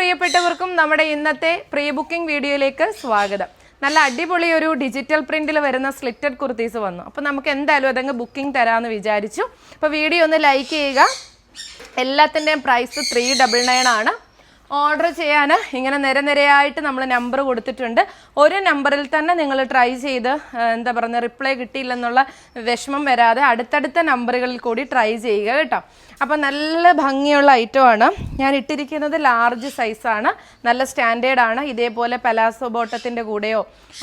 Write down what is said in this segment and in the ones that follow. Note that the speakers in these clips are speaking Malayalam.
പ്രിയപ്പെട്ടവർക്കും നമ്മുടെ ഇന്നത്തെ പ്രീ ബുക്കിംഗ് വീഡിയോയിലേക്ക് സ്വാഗതം. നല്ല അടിപൊളി ഒരു ഡിജിറ്റൽ പ്രിന്റിൽ വരുന്ന സ്ലിറ്റഡ് കുർത്തീസ് വന്നു. അപ്പോൾ നമുക്ക് എന്തായാലും അതങ്ങ് ബുക്കിംഗ് തരാമെന്ന് വിചാരിച്ചു. അപ്പോൾ വീഡിയോ ഒന്ന് ലൈക്ക് ചെയ്യുക. എല്ലാത്തിന്റെയും പ്രൈസ് ത്രീ ഡബിൾ നയൻ ആണ്. ഓർഡർ ചെയ്യാൻ ഇങ്ങനെ നിരനിരയായിട്ട് നമ്മൾ നമ്പർ കൊടുത്തിട്ടുണ്ട്. ഒരു നമ്പറിൽ തന്നെ നിങ്ങൾ ട്രൈ ചെയ്ത് എന്താ പറയുക റിപ്ലൈ കിട്ടിയില്ലെന്നുള്ള വിഷമം വരാതെ അടുത്തടുത്ത നമ്പറുകളിൽ കൂടി ട്രൈ ചെയ്യുക കേട്ടോ. അപ്പോൾ നല്ല ഭംഗിയുള്ള ഐറ്റമാണ് ഞാൻ ഇട്ടിരിക്കുന്നത് ലാർജ് സൈസാണ് നല്ല സ്റ്റാൻഡേർഡ് ആണ്. ഇതേപോലെ പലാസോ ബോട്ടത്തിന്റെ കൂടെയോ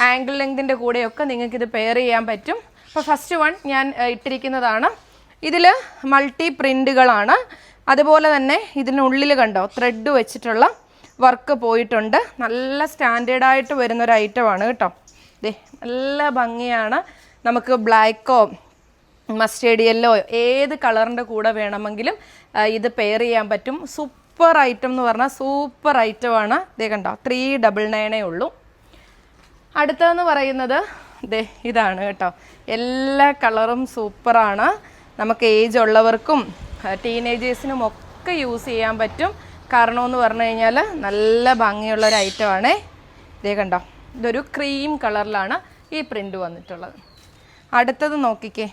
ആംഗിൾ ലെങ്തിന്റെ കൂടെയോ ഒക്കെ നിങ്ങൾക്കിത് പെയർ ചെയ്യാൻ പറ്റും. അപ്പോൾ ഫസ്റ്റ് വൺ ഞാൻ ഇട്ടിരിക്കുന്നതാണ്. ഇതിൽ മൾട്ടി പ്രിന്റുകളാണ് അതുപോലെ തന്നെ ഇതിനുള്ളിൽ കണ്ടോ ത്രെഡ് വെച്ചിട്ടുള്ള വർക്ക് പോയിട്ടുണ്ട്. നല്ല സ്റ്റാൻഡേർഡായിട്ട് വരുന്നൊരു ഐറ്റമാണ് കേട്ടോ. ദേ നല്ല ഭംഗിയാണ്. നമുക്ക് ബ്ലാക്കോ മസ്റ്റേഡ് യെല്ലോ ഏത് കളറിന്റെ കൂടെ വേണമെങ്കിലും ഇത് പെയർ ചെയ്യാൻ പറ്റും. സൂപ്പർ ഐറ്റം എന്ന് പറഞ്ഞാൽ സൂപ്പർ ഐറ്റമാണ് ദേ കണ്ടോ ത്രീ ഡബിൾ നയനേ ഉള്ളൂ. അടുത്തതെന്ന് പറയുന്നത് ദേ ഇതാണ് കേട്ടോ. എല്ലാ കളറും സൂപ്പറാണ് നമുക്ക് ഏജ് ഉള്ളവർക്കും ടീനേജേഴ്സിനും ഒക്കെ യൂസ് ചെയ്യാൻ പറ്റും. കാരണം എന്ന് പറഞ്ഞു കഴിഞ്ഞാൽ നല്ല ഭംഗിയുള്ള ഒരു ഐറ്റമാണേ ഇതേ കണ്ടോ? ഇതൊരു ക്രീം കളറിലാണ് ഈ പ്രിന്റ് വന്നിട്ടുള്ളത്. അടുത്തത് നോക്കിക്കേ.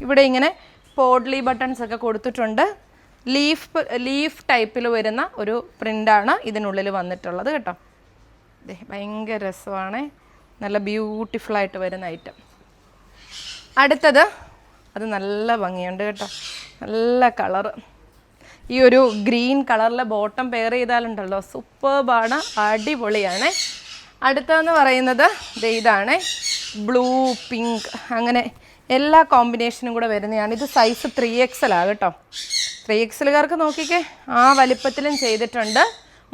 ഇവിടെ ഇങ്ങനെ പോഡ്ലി ബട്ടൺസ് ഒക്കെ കൊടുത്തിട്ടുണ്ട്. ലീഫ് ലീഫ് ടൈപ്പിൽ വരുന്ന ഒരു പ്രിന്റാണ് ഇതിനുള്ളിൽ വന്നിട്ടുള്ളത് കേട്ടോ. അതെ ഭയങ്കര രസമാണ്. നല്ല ബ്യൂട്ടിഫുൾ ആയിട്ട് വരുന്ന ഐറ്റം അടുത്തത് അത് നല്ല ഭംഗിയുണ്ട് കേട്ടോ. നല്ല കളർ ഈ ഒരു ഗ്രീൻ കളറിലെ ബോട്ടം പെയർ ചെയ്താലുണ്ടല്ലോ സൂപ്പർബാണ് അടിപൊളിയാണ്. അടുത്തതെന്ന് പറയുന്നത് ഇതാണ്. ബ്ലൂ പിങ്ക് അങ്ങനെ എല്ലാ കോമ്പിനേഷനും കൂടെ വരുന്നതാണ്. ഇത് സൈസ് ത്രീ ആണ് കേട്ടോ. ത്രീ എക്സലുകാർക്ക് നോക്കിക്കേ ആ വലിപ്പത്തിലും ചെയ്തിട്ടുണ്ട്.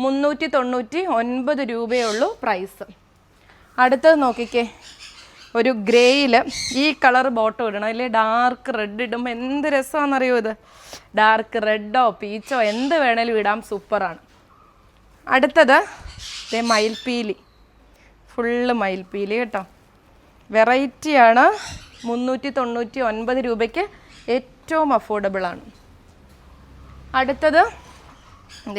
മുന്നൂറ്റി തൊണ്ണൂറ്റി ഒൻപത് രൂപയേ ഉള്ളൂ പ്രൈസ് അടുത്തത് നോക്കിക്കേ ഒരു ഗ്രേയിൽ ഈ കളർ ബോട്ടം ഇടണം. അല്ലേ? ഡാർക്ക് റെഡ് ഇടുമ്പോൾ എന്ത് രസമാണെന്നറിയോ ഇത്? ഡാർക്ക് റെഡോ പീച്ചോ എന്ത് വേണേലും ഇടാം. സൂപ്പറാണ്. അടുത്തത് ഇതേ മയിൽപ്പീലി ഫുള്ള് മയിൽപ്പീലി കേട്ടോ. വെറൈറ്റിയാണ് മുന്നൂറ്റി തൊണ്ണൂറ്റി ഒൻപത് രൂപയ്ക്ക് ഏറ്റവും അഫോർഡബിളാണ് അടുത്തത്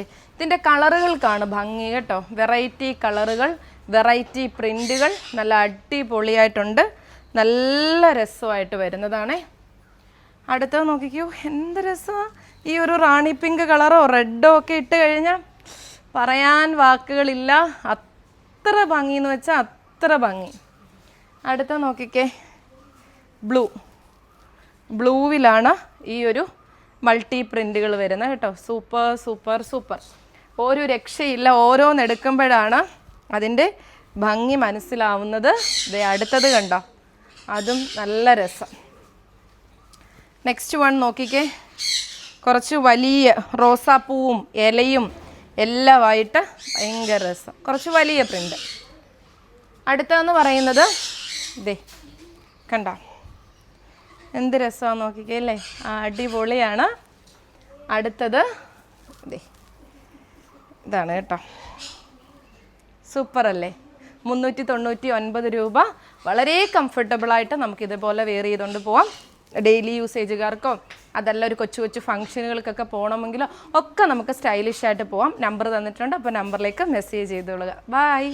ഇതിന്റെ കളറുകൾക്കാണ് ഭംഗി കേട്ടോ. വെറൈറ്റി കളറുകൾ വെറൈറ്റി പ്രിന്റുകൾ നല്ല അടിപൊളിയായിട്ടുണ്ട്. നല്ല രസമായിട്ട് വരുന്നതാണേ. അടുത്തത് നോക്കിക്കൂ. എന്ത് രസമാണ് ഈ ഒരു റാണി പിങ്ക് കളറോ റെഡോ ഒക്കെ ഇട്ട് കഴിഞ്ഞാൽ പറയാൻ വാക്കുകളില്ല. അത്ര ഭംഗി എന്ന് വെച്ചാൽ അത്ര ഭംഗി. അടുത്ത നോക്കിക്കേ. ബ്ലൂ. ബ്ലൂവിലാണ് ഈ ഒരു മൾട്ടി പ്രിന്റുകൾ വരുന്നത് കേട്ടോ. Super super super. ഒരു രക്ഷയില്ല. ഓരോന്നെടുക്കുമ്പോഴാണ് അതിന്റെ ഭംഗി മനസ്സിലാവുന്നത് അടുത്തത് കണ്ടോ? അതും നല്ല രസം. നെക്സ്റ്റ് വൺ നോക്കിക്കേ. കുറച്ച് വലിയ റോസാപ്പൂവും ഇലയും എല്ലാമായിട്ട് ഭയങ്കര രസം. കുറച്ച് വലിയ പ്രിന്റ് അടുത്തതെന്ന് പറയുന്നത് ഇതേ കണ്ട? എന്ത് രസമാണ് നോക്കിക്കേ അല്ലേ? അടിപൊളിയാണ്. അടുത്തത് ഇതേ ഇതാണ് കേട്ടോ. സൂപ്പർ അല്ലേ മുന്നൂറ്റി തൊണ്ണൂറ്റി ഒൻപത് രൂപ. വളരെ കംഫർട്ടബിളായിട്ട് നമുക്ക് ഇതുപോലെ വെയർ ചെയ്തുകൊണ്ട് പോവാം. ഡെയിലി യൂസേജുകാർക്കോ അതല്ല ഒരു കൊച്ചു കൊച്ചു ഫംഗ്ഷനുകൾക്കൊക്കെ പോകണമെങ്കിലോ ഒക്കെ നമുക്ക് സ്റ്റൈലിഷ് ആയിട്ട് പോവാം. നമ്പർ തന്നിട്ടുണ്ട്. അപ്പോൾ നമ്പറിലേക്ക് മെസ്സേജ് ചെയ്തോളുക. ബായ്